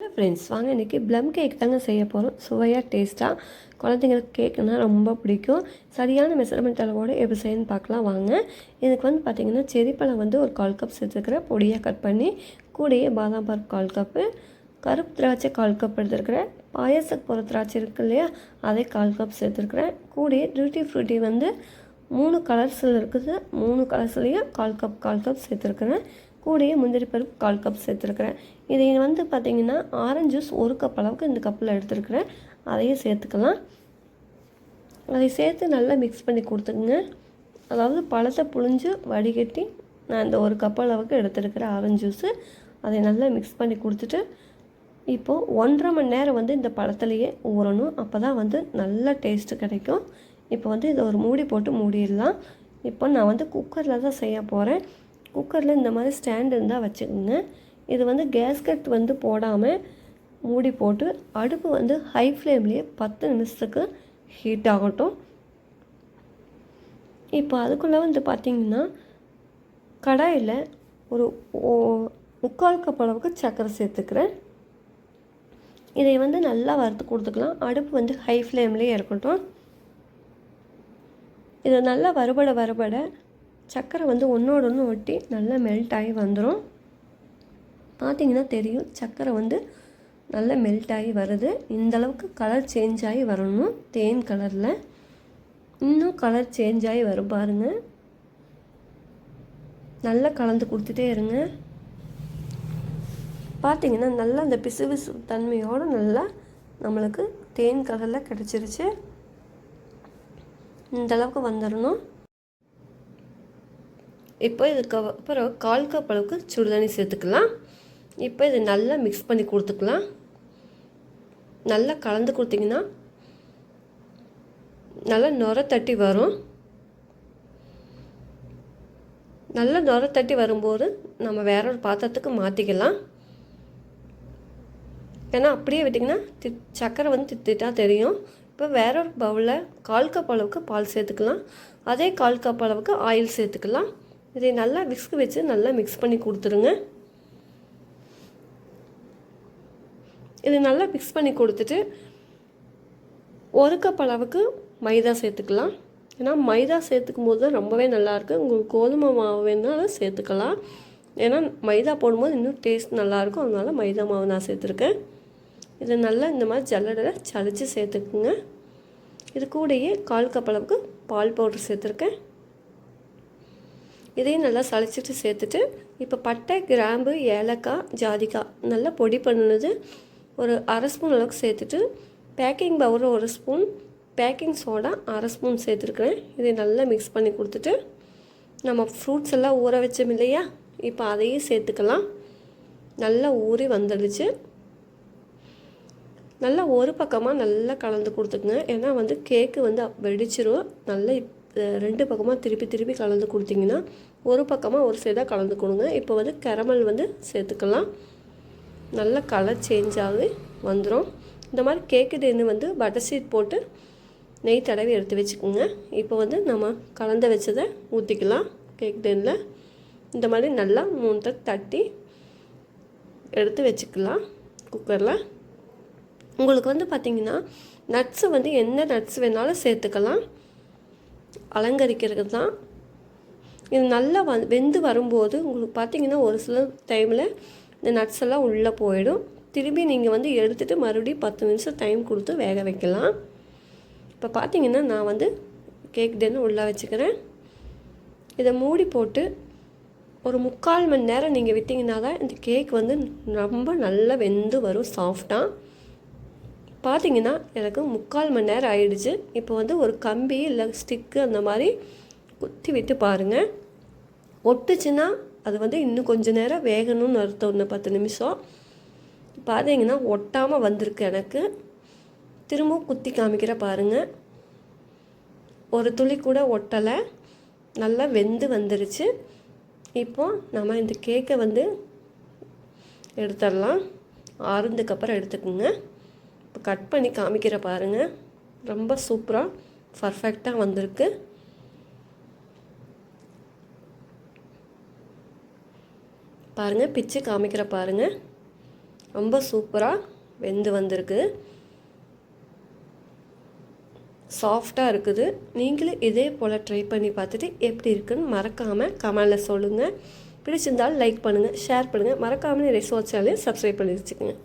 Friends வாங்க இன்றைக்கி plum cake தாங்க செய்ய போகிறோம் சுவையாக டேஸ்ட்டாக குழந்தைங்களுக்கு கேக்குன்னா ரொம்ப பிடிக்கும். சரியான மெஷர்மெண்ட் அளவோடு எப்படி செய்யணும்னு பார்க்கலாம் வாங்க. இதுக்கு வந்து பார்த்திங்கன்னா செரிப்பழம் வந்து ஒரு கால் கப் சேர்த்துருக்கிறேன். பொடியாக கட் பண்ணி கூடையே பாதாம் பருப்பு கால் கப்பு கருப்பு திராட்சை கால் கப் எடுத்துருக்குறேன். பாயசத்துக்கு போகிற திராட்சை இருக்கு இல்லையா அதை கால் கப் சேர்த்துருக்குறேன். கூடையே டியூட்டி ஃப்ரூட்டி வந்து மூணு கலர்ஸில் இருக்குது. மூணு கலர்ஸ்லேயும் கால் கப் கால் கப் சேர்த்துருக்குறேன். கூடயே முந்திரி பருப்பு கால் கப் சேர்த்துருக்குறேன். இதை வந்து பார்த்திங்கன்னா ஆரஞ்சு ஜூஸ் ஒரு கப் அளவுக்கு இந்த கப்பில் எடுத்துருக்குறேன். அதையும் சேர்த்துக்கலாம். அதை சேர்த்து நல்லா மிக்ஸ் பண்ணி கொடுத்துக்குங்க. அதாவது பழத்தை புழிஞ்சு வடிகட்டி நான் இந்த ஒரு கப் அளவுக்கு எடுத்துருக்கிறேன் ஆரஞ்சு ஜூஸு அதை நல்லா மிக்ஸ் பண்ணி கொடுத்துட்டு இப்போது ஒன்றரை மணி நேரம் வந்து இந்த பழத்துலையே ஊறணும். அப்போ தான் வந்து நல்ல டேஸ்ட்டு கிடைக்கும். இப்போ வந்து இதை ஒரு மூடி போட்டு மூடிடலாம். இப்போ நான் வந்து குக்கரில் தான் செய்ய போகிறேன் குக்கரில் இந்த மாதிரி ஸ்டாண்ட் இருந்தால் வச்சுக்கோங்க. இது வந்து கேஸ்கட் வந்து போடாமல் மூடி போட்டு அடுப்பு வந்து ஹை ஃப்ளேம்லேயே பத்து நிமிஷத்துக்கு ஹீட் ஆகட்டும். இப்போ அதுக்குள்ளே வந்து பார்த்திங்கன்னா கடாயில் ஒரு ஓ- முக்கால் கப் அளவுக்கு சர்க்கரை சேர்த்துக்கிறேன். இதை வந்து நல்லா வறுத்து கொடுத்துக்கலாம். அடுப்பு வந்து ஹை ஃப்ளேம்லேயே இருக்கட்டும். இது நல்லா வறுபட வறுபட சர்க்கரை வந்து ஒன்றோட ஒன்று ஒட்டி நல்லா மெல்ட் ஆகி வந்துடும் பார்த்தீங்கன்னா தெரியும் சர்க்கரை வந்து நல்லா மெல்ட் ஆகி வருது. இந்த அளவுக்கு கலர் சேஞ்ச் ஆகி வரணும் தேன் கலரில் இன்னும் கலர் சேஞ்ச் ஆகி வரும் பாருங்கள் நல்லா கலந்து கொடுத்துட்டே இருங்க. பார்த்தீங்கன்னா நல்லா அந்த பிசு பிசு தன்மையோடு நல்லா நம்மளுக்கு தேன் கலரில் கிடச்சிருச்சு. இந்தளவுக்கு வந்துடணும் இப்போ இதுக்கு அப்புறம் கால் கப் அளவுக்கு சுடுதண்ணி சேர்த்துக்கலாம். இப்போ இதை நல்லா மிக்ஸ் பண்ணி கொடுத்துக்கலாம். நல்லா கலந்து கொடுத்தீங்கன்னா நல்லா நுர தட்டி வரும். நல்லா நுர தட்டி வரும்போது நம்ம வேற ஒரு பாத்திரத்துக்கு மாற்றிக்கலாம் ஏன்னா அப்படியே விட்டிங்கன்னா தி சக்கரை வந்து தித்திட்டா தெரியும். இப்போ வேற ஒரு பவுலில் கால் கப் அளவுக்கு பால் சேர்த்துக்கலாம். அதே கால் கப் அளவுக்கு ஆயில் சேர்த்துக்கலாம். இதை நல்லா விஸ்க் வச்சு நல்லா மிக்ஸ் பண்ணி கொடுத்துருங்க. இதை நல்லா மிக்ஸ் பண்ணி கொடுத்துட்டு ஒரு கப் அளவுக்கு மைதா சேர்த்துக்கலாம். ஏன்னா மைதா சேர்த்துக்கும் போது தான் ரொம்பவே நல்லாயிருக்கு உங்களுக்கு கோதுமை மாவு வேணாலும் சேர்த்துக்கலாம். ஏன்னா மைதா போடும்போது இன்னும் டேஸ்ட் நல்லாயிருக்கும் அதனால் மைதா மாவு நான் சேர்த்துருக்கேன். இதை நல்லா இந்த மாதிரி ஜல்லடில் சளிச்சு சேர்த்துக்குங்க. இது கூடயே கால் கப் அளவுக்கு பால் பவுடர் சேர்த்துருக்கேன். இதையும் நல்லா சளிச்சிட்டு சேர்த்துட்டு இப்போ பட்டை கிராம்பு ஏலக்காய் ஜாதிக்காய் நல்லா பொடி பண்ணுனது ஒரு அரை ஸ்பூன் அளவுக்கு சேர்த்துட்டு பேக்கிங் பவுடர் ஒரு ஸ்பூன் பேக்கிங் சோடா அரை ஸ்பூன் சேர்த்துருக்குறேன். இதை நல்லா மிக்ஸ் பண்ணி கொடுத்துட்டு நம்ம ஃப்ரூட்ஸ் எல்லாம் ஊற வச்சோம் இல்லையா? இப்போ அதையும் சேர்த்துக்கலாம். நல்லா ஊறி வந்துடுச்சு. நல்லா ஒரு பக்கமாக நல்லா கலந்து கொடுத்துக்குங்க. ஏன்னா வந்து கேக்கு வந்து வெடிச்சிரும். நல்லா ரெண்டு பக்கமாக திருப்பி திருப்பி கலந்து கொடுத்தீங்கன்னா ஒரு பக்கமாக ஒரு சைடாக கலந்து கொடுங்க. இப்போ வந்து கரமல் வந்து சேர்த்துக்கலாம். நல்ல கலர் சேஞ்ச் ஆகி வந்துடும் இந்த மாதிரி கேக்கு டென்னு வந்து பட்டர் சீட் போட்டு நெய் தடவி எடுத்து வச்சுக்கோங்க. இப்போ வந்து நம்ம கலந்து வச்சதை ஊற்றிக்கலாம் கேக் டென்னில் இந்த மாதிரி நல்லா மூணு தட்டு தட்டி எடுத்து வச்சுக்கலாம் குக்கரில் உங்களுக்கு வந்து பார்த்திங்கன்னா நட்ஸு வந்து என்ன நட்ஸ் வேணாலும் சேர்த்துக்கலாம். அலங்கரிக்கிறது தான் இது நல்லா வ வெந்து வரும்போது உங்களுக்கு பார்த்தீங்கன்னா ஒரு சில டைமில் இந்த நட்ஸ் எல்லாம் உள்ளே போயிடும். திரும்பி நீங்கள் வந்து எடுத்துகிட்டு மறுபடியும் பத்து நிமிஷம் டைம் கொடுத்து வேக வைக்கலாம். இப்போ பார்த்தீங்கன்னா நான் வந்து கேக் டென்னு உள்ளே வச்சுக்கிறேன். இதை மூடி போட்டு ஒரு முக்கால் மணி நேரம் நீங்கள் விட்டிங்கன்னா தான் இந்த கேக் வந்து ரொம்ப நல்லா வெந்து வரும் சாஃப்டாக பார்த்தீங்கன்னா எனக்கு முக்கால் மணி நேரம் ஆயிடுச்சு. இப்போ வந்து ஒரு கம்பி இல்லை ஸ்டிக்கு அந்த மாதிரி குத்தி விட்டு பாருங்கள் ஒட்டுச்சுன்னா அது வந்து இன்னும் கொஞ்ச நேரம் வேகணும்னு அர்த்தம் இன்னும் பத்து நிமிஷம். பார்த்தீங்கன்னா ஒட்டாமல் வந்திருக்கு எனக்கு. திரும்பவும் குத்தி காமிக்கிற பாருங்கள் ஒரு துளி கூட ஒட்டலை. நல்லா வெந்து வந்துருச்சு. இப்போ நம்ம இந்த கேக்கை வந்து எடுத்துடலாம். ஆறுந்துக்கப்புறம் எடுத்துக்கோங்க. இப்போ கட் பண்ணி காமிக்கிற பாருங்கள் ரொம்ப சூப்பராக பர்ஃபெக்டாக வந்திருக்கு. பாருங்கள் பிச்சு காமிக்கிற பாருங்கள் ரொம்ப சூப்பராக வெந்து வந்திருக்கு. சாஃப்டாக இருக்குது. நீங்களும் இதே போல் ட்ரை பண்ணி பார்த்துட்டு எப்படி இருக்குன்னு மறக்காமல் கமெண்டில் சொல்லுங்கள் பிடிச்சிருந்தால் லைக் பண்ணுங்கள் ஷேர் பண்ணுங்கள் மறக்காமல் ரிசோர்ட் சேனலையும் சப்ஸ்கிரைப் பண்ணி வச்சுக்கோங்க.